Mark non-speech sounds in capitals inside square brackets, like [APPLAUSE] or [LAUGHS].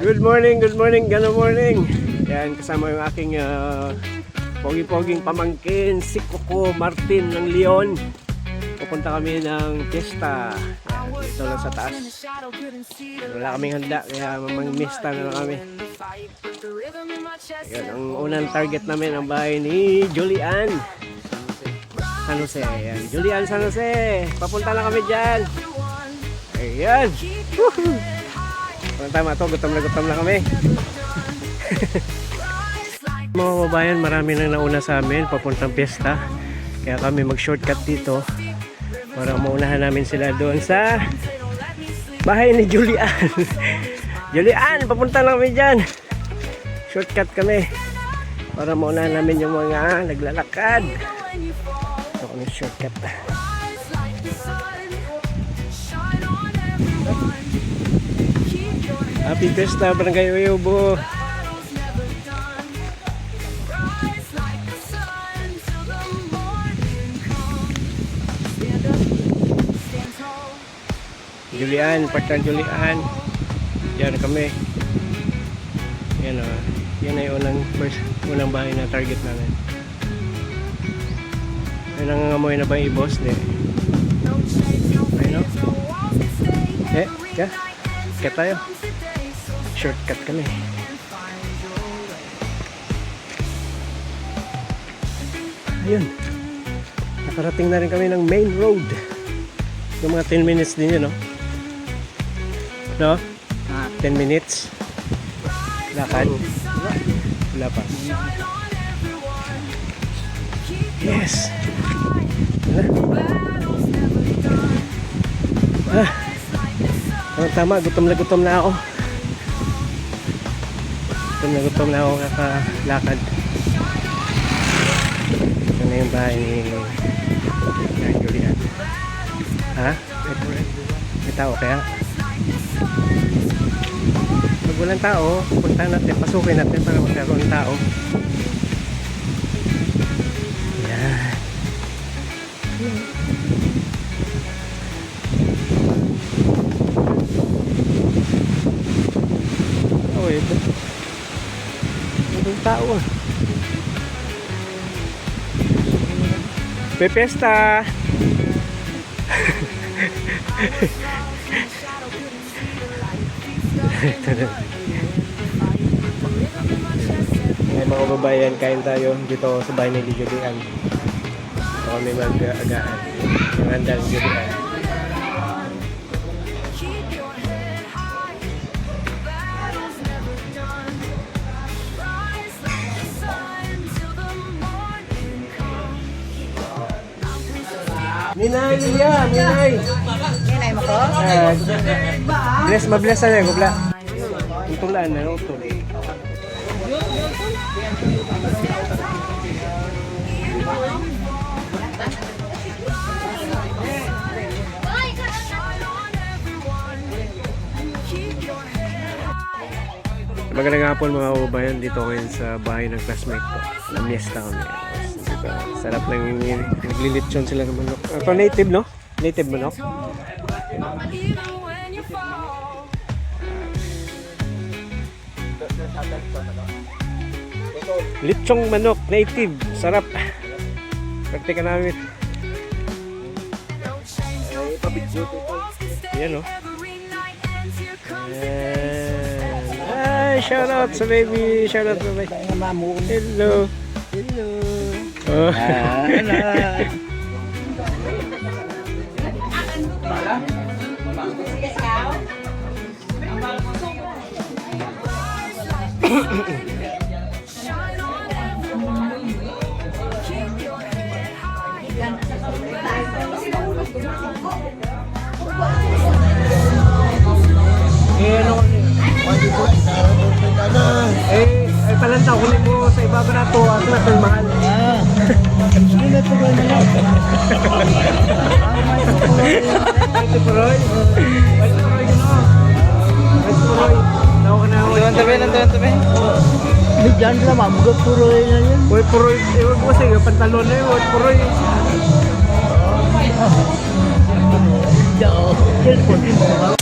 Good morning, good morning, good morning. Yan, kasama yung aking ah, pogi-poging pamangkin, si Coco Martin ng Leon. Pupunta kami ng pista. Yan, dito lang sa taas. Wala kaming handa, kaya mamangmista na lang kami. Yan, ang unang target namin ang bahay ni Julian. San Jose. Ayan. Julian San Jose. Papunta na kami dyan. Ayan. Woohoo! Ang tama to, gutom na gutom na kami. [LAUGHS] Mga kababayan, marami nang nauna sa amin papuntang piyesta. Kaya kami mag-shortcut dito para maunahan namin sila doon sa bahay ni Julian. [LAUGHS] Julian, papunta na kami dyan. Shortcut kami para maunahan namin yung mga naglalakad. Ito kami shortcut. Happy Fiesta, Barangay Uyubo. Julian, partner Julian. Yan kami. Yan o. Yan ay unang, first, unang bahay na target namin. Ay nangangamoy na ba yung boss ni? Ayun o. Eh, ka? Ka tayo. Shortcut kami. Ayun. Nakarating na rin kami ng main road. Yung mga 10 minutes din yun, no? No? 10 minutes. Lakad. Wala pa. Yes. Ah. Tama, tama, gutom na gutom na ako. Gutom na gutom na ako kakalakad. Ito na yung bahay ni Julian. Ha? May tao kaya? Pag walang tao, punta natin, pasukin natin para magkaroon tao. Yan. Oh, Walang tao. Pepesta! Ay mga babayan, kain tayo dito sa bahay ni Julian. Ito kami mag-agaan. Yung handa ni Ninay, Lilia, Ninay! Ninay mo ko? Ah, bless, mabless na ko, bla. Tutulaan na, utol. Magandang hapon mga kababayan dito ngayon sa bahay ng classmate ko. Namiesta kami. Sarap yung naglilitsyon sila ng manok. Ito native no? Native manok? Litsong manok, native, sarap. Praktika namin. Yan no? Ayan. Ay, shout out sa baby. Shout out sa baby. Hello. Oh. eh, ano ko Eh, ay palanta ko mo sa ibabaw na to. Ito na ito yung mahal. Tabi, tuwan tabi. Hindi dyan lang, mabugat puro na yan. Uy, puroy. Ko kasi, yung pantalon na yun. Puroy. Diyan. Cellphone.